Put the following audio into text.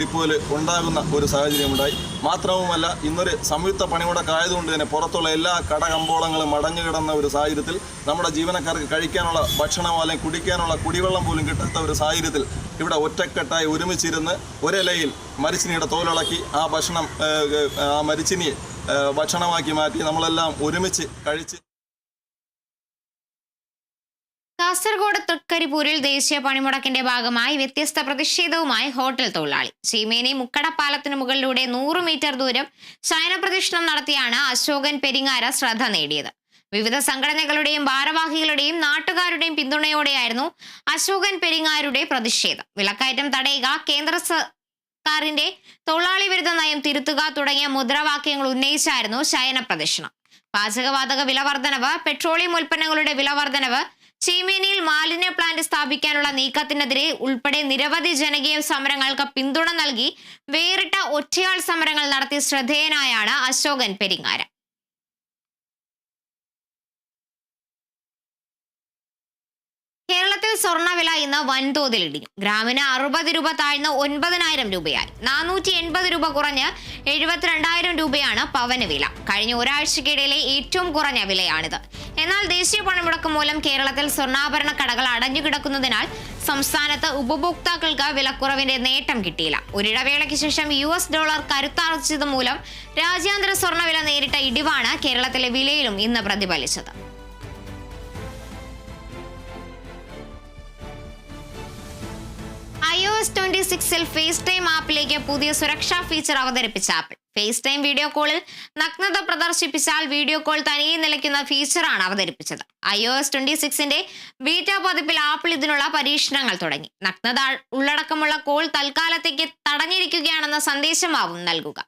ഡിപ്പോയിൽ ഉണ്ടാകുന്ന ഒരു സാഹചര്യമുണ്ടായി. മാത്രവുമല്ല ഇന്നൊരു സംയുക്ത പണിമുടക്കായതുകൊണ്ട് തന്നെ പുറത്തുള്ള എല്ലാ കടകമ്പോളങ്ങളും അടഞ്ഞു കിടന്ന ഒരു സാഹചര്യത്തിൽ നമ്മുടെ ജീവനക്കാർക്ക് കഴിക്കാനുള്ള ഭക്ഷണം അല്ലെങ്കിൽ കുടിക്കാനുള്ള കുടിവെള്ളം പോലും കിട്ടാത്ത ഒരു സാഹചര്യത്തിൽ ഇവിടെ ഒറ്റക്കെട്ടായി ഒരുമിച്ചിരുന്ന് ഒരിലയിൽ മരിച്ചിനിയുടെ തോലിളക്കി ആ ഭക്ഷണം ആ മരിച്ചിനിയെ ഭക്ഷണമാക്കി മാറ്റി നമ്മളെല്ലാം ഒരുമിച്ച് കഴിച്ച് കാസർഗോഡ് തൃക്കരിപ്പൂരിൽ ദേശീയ പണിമുടക്കിന്റെ ഭാഗമായി വ്യത്യസ്ത പ്രതിഷേധവുമായി ഹോട്ടൽ തൊഴിലാളി. ചീമേനി മുക്കടപ്പാലത്തിന് മുകളിലൂടെ നൂറ് മീറ്റർ ദൂരം ശയനപ്രദക്ഷിണം നടത്തിയാണ് അശോകൻ പെരിങ്ങാര ശ്രദ്ധ നേടിയത്. വിവിധ സംഘടനകളുടെയും ഭാരവാഹികളുടെയും നാട്ടുകാരുടെയും പിന്തുണയോടെയായിരുന്നു അശോകൻ പെരിങ്ങാരുടെ പ്രതിഷേധം. വിലക്കയറ്റം തടയുക കേന്ദ്ര സർക്കാരിന്റെ തൊഴിലാളി വിരുദ്ധ നയം തിരുത്തുക തുടങ്ങിയ മുദ്രാവാക്യങ്ങൾ ഉന്നയിച്ചായിരുന്നു ശയന പ്രദക്ഷിണം. പാചകവാതക വില വർധനവ് പെട്രോളിയം ഉൽപ്പന്നങ്ങളുടെ വില വർധനവ് ചീമേനിയിൽ മാലിന്യ പ്ലാന്റ് സ്ഥാപിക്കാനുള്ള നീക്കത്തിനെതിരെ ഉൾപ്പെടെ നിരവധി ജനകീയ സമരങ്ങൾക്ക് പിന്തുണ നൽകി വേറിട്ട ഒറ്റയാൾ സമരങ്ങൾ നടത്തി ശ്രദ്ധേയനായാണ് അശോകൻ പെരിങ്ങാര. കേരളത്തിൽ സ്വർണവില ഇന്ന് വൻതോതിൽ ഇടിഞ്ഞു. ഗ്രാമിന് അറുപത് രൂപ താഴ്ന്ന് ഒൻപതിനായിരം രൂപയായി. നാനൂറ്റി എൺപത് രൂപ കുറഞ്ഞ് എഴുപത്തിരണ്ടായിരം രൂപയാണ് പവന് വില. കഴിഞ്ഞ ഒരാഴ്ചക്കിടയിലെ ഏറ്റവും കുറഞ്ഞ വിലയാണിത്. എന്നാൽ ദേശീയ പണമുടക്ക് മൂലം കേരളത്തിൽ സ്വർണാഭരണ കടകൾ അടഞ്ഞുകിടക്കുന്നതിനാൽ സംസ്ഥാനത്ത് ഉപഭോക്താക്കൾക്ക് വിലക്കുറവിന്റെ നേട്ടം കിട്ടിയില്ല. ഒരിടവേളയ്ക്ക് ശേഷം യു എസ് ഡോളർ കരുത്താർജിച്ചത് മൂലം രാജ്യാന്തര സ്വർണവില നേരിട്ട ഇടിവാണ് കേരളത്തിലെ വിലയിലും ഇന്ന് പ്രതിഫലിച്ചത്. ഐ ഒ എസ് ട്വന്റി സിക്സിൽ ഫേസ് ടൈം ആപ്പിലേക്ക് പുതിയ സുരക്ഷാ ഫീച്ചർ അവതരിപ്പിച്ച ആപ്പിൾ ഫേസ് ടൈം വീഡിയോ കോളിൽ നഗ്നത പ്രദർശിപ്പിച്ചാൽ വീഡിയോ കോൾ തനിയെ നിലയ്ക്കുന്ന ഫീച്ചറാണ് അവതരിപ്പിച്ചത്. ഐ ഒ എസ് ട്വന്റി സിക്സിന്റെ ബീറ്റ പതിപ്പിൽ ആപ്പിൾ ഇതിനുള്ള പരീക്ഷണങ്ങൾ തുടങ്ങി. നഗ്നത ഉള്ളടക്കമുള്ള കോൾ തൽക്കാലത്തേക്ക് തടഞ്ഞിരിക്കുകയാണെന്ന സന്ദേശമാവും നൽകുക.